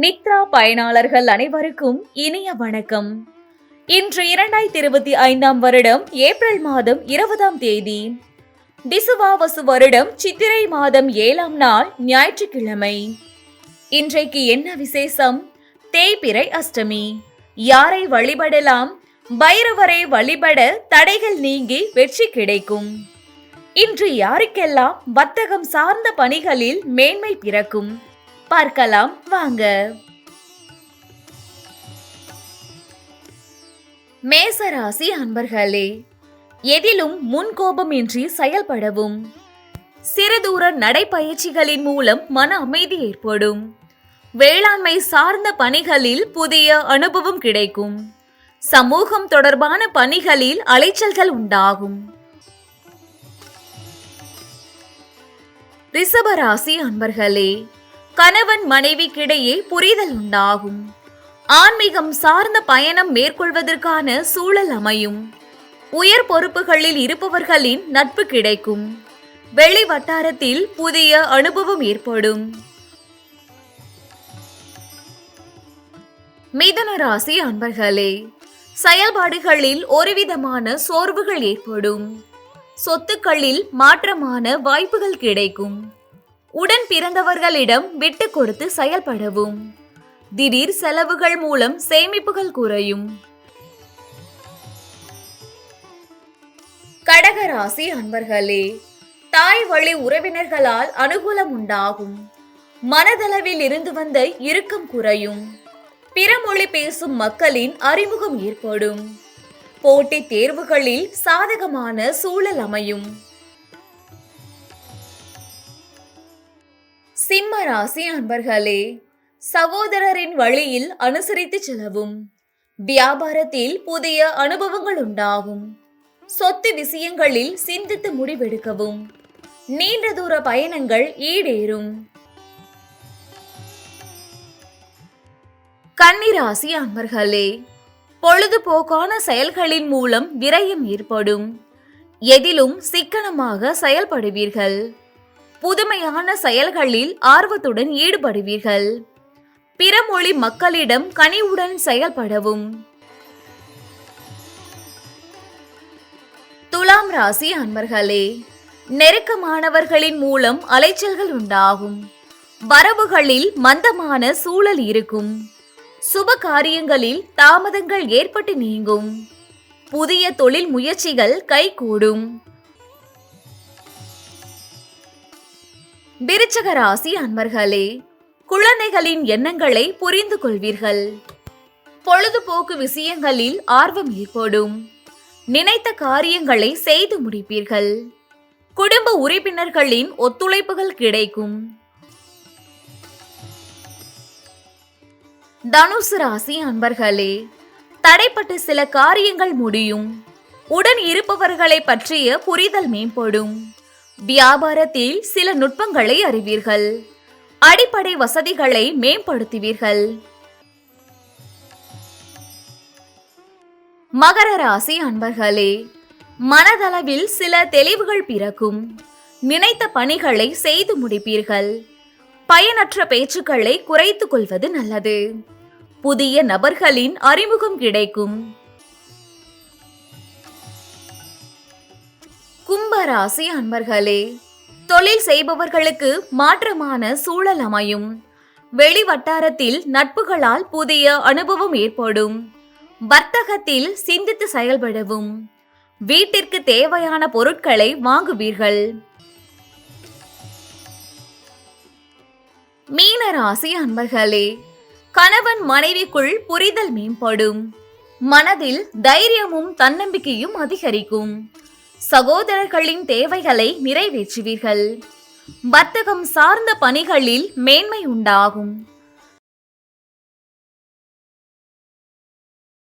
நித்ரா பயனாளர்கள் அனைவருக்கும் இனிய வணக்கம். இன்று இரண்டாயிரத்தி இருபத்தி ஐந்தாம் வருடம் ஏப்ரல் மாதம் இருபதாம் தேதி. டிசுவாவசு வருடம் சித்திரை மாதம் ஏழாம் நாள் ஞாயிற்றுக்கிழமை. இன்றைக்கு என்ன விசேஷம்? தேய்பிறை அஷ்டமி. யாரை வழிபடலாம்? பைரவரை வழிபட தடைகள் நீங்கி வெற்றி கிடைக்கும். இன்று யாருக்கெல்லாம் வர்த்தகம் சார்ந்த பணிகளில் மேன்மை பிறக்கும்? பார்க்கலாம். வாங்க. மேசராசி அன்பர்களே எதிலும் முன்கோபமின்றி செயல்படவும். சிறுதூர நடைப்பயிற்சிகளின் மூலம் மன அமைதி ஏற்படும். வேளாண்மை சார்ந்த பணிகளில் புதிய அனுபவம் கிடைக்கும். சமூகம் தொடர்பான பணிகளில் அலைச்சல்கள் உண்டாகும். ரிஷபராசி அன்பர்களே கணவன் மனைவிக்கிடையே புரிதல் உண்டாகும். ஆன்மீகம் சார்ந்த பயணம் மேற்கொள்வதற்கான சூழல் அமையும். உயர் பொறுப்புகளில் இருப்பவர்களின் நட்பு கிடைக்கும். வெளி வட்டாரத்தில் புதிய அனுபவம் ஏற்படும். மிதுன ராசி அன்பர்களே செயல்பாடுகளில் ஒருவிதமான சோர்வுகள் ஏற்படும். சொத்துக்களில் மாற்றமான வாய்ப்புகள் கிடைக்கும். உடன் பிறந்தவர்களிடம் விட்டு கொடுத்து செயல்படவும். திடீர் செலவுகள் மூலம் சேமிப்புகள் குறையும். கடகராசி அன்பர்களே தாய் வழி உறவினர்களால் அனுகூலம் உண்டாகும். மனதளவில் இருந்து வந்த இறுக்கம் குறையும். பிற மொழி பேசும் மக்களின் அறிமுகம் ஏற்படும். போட்டித் தேர்வுகளில் சாதகமான சூழல் அமையும். சிம்ம ராசி அன்பர்களே சகோதரரின் வழியில் அனுசரித்து செல்லவும். வியாபாரத்தில் புதிய அனுபவங்கள் உண்டாகும். சொத்து விஷயங்களில் சிந்தித்து முடிவெடுக்கவும். நீண்ட தூர பயணங்கள் ஈடேறும். கன்னிராசி அன்பர்களே பொழுதுபோக்கான செயல்களின் மூலம் விரயம் ஏற்படும். எதிலும் சிக்கனமாக செயல்படுவீர்கள். புதுமையான செயல்களில் ஆர்வத்துடன் ஈடுபடுவீர்கள். பிற மொழி மக்களிடம் கனிவுடன் செயல்படவும். துலாம் ராசி அன்பர்களே நெருக்கமானவர்களின் மூலம் அலைச்சல்கள் உண்டாகும். வரவுகளில் மந்தமான சூழல் இருக்கும். சுப காரியங்களில் தாமதங்கள் ஏற்பட்டு நீங்கும். புதிய தொழில் முயற்சிகள் கைகூடும். விருச்சக ராசி அன்பர்களே குழந்தைகளின் எண்ணங்களை புரிந்து கொள்வீர்கள். பொழுதுபோக்கு விஷயங்களில் ஆர்வம் ஏற்படும். நினைத்த காரியங்களை செய்து முடிப்பீர்கள். குடும்ப உறுப்பினர்களின் ஒத்துழைப்புகள் கிடைக்கும். தனுசு ராசி அன்பர்களே தடைப்பட்ட சில காரியங்கள் முடியும். உடன் இருப்பவர்களை பற்றிய புரிதல் மேம்படும். வியாபாரத்தில் சில நுட்பங்களை அறிவீர்கள். அடிப்படை வசதிகளை மேம்படுத்துவீர்கள். மகர ராசி அன்பர்களே மனதளவில் சில தெளிவுகள் பிறக்கும். நினைத்த பணிகளை செய்து முடிப்பீர்கள். பயனற்ற பேச்சுக்களை குறைத்துக் கொள்வது நல்லது. புதிய நபர்களின் அறிமுகம் கிடைக்கும். கும்பராசி அன்பர்களே தொழில் செய்பவர்களுக்கு மாற்றமான சூழல் அமையும். வெளி வட்டாரத்தில் நட்புகளால் புதிய அனுபவம் ஏற்படும். வர்த்தகத்தில் சிந்தித்து செயல்படவும். வீட்டிற்கு தேவையான பொருட்களை வாங்குவீர்கள். மீன ராசி அன்பர்களே கணவன் மனைவிக்குள் புரிதல் மேம்படும். மனதில் தைரியமும் தன்னம்பிக்கையும் அதிகரிக்கும். சகோதரர்களின் தேவைகளை நிறைவேற்றுவீர்கள். வர்த்தகம் சார்ந்த பணிகளில் மேன்மை உண்டாகும்.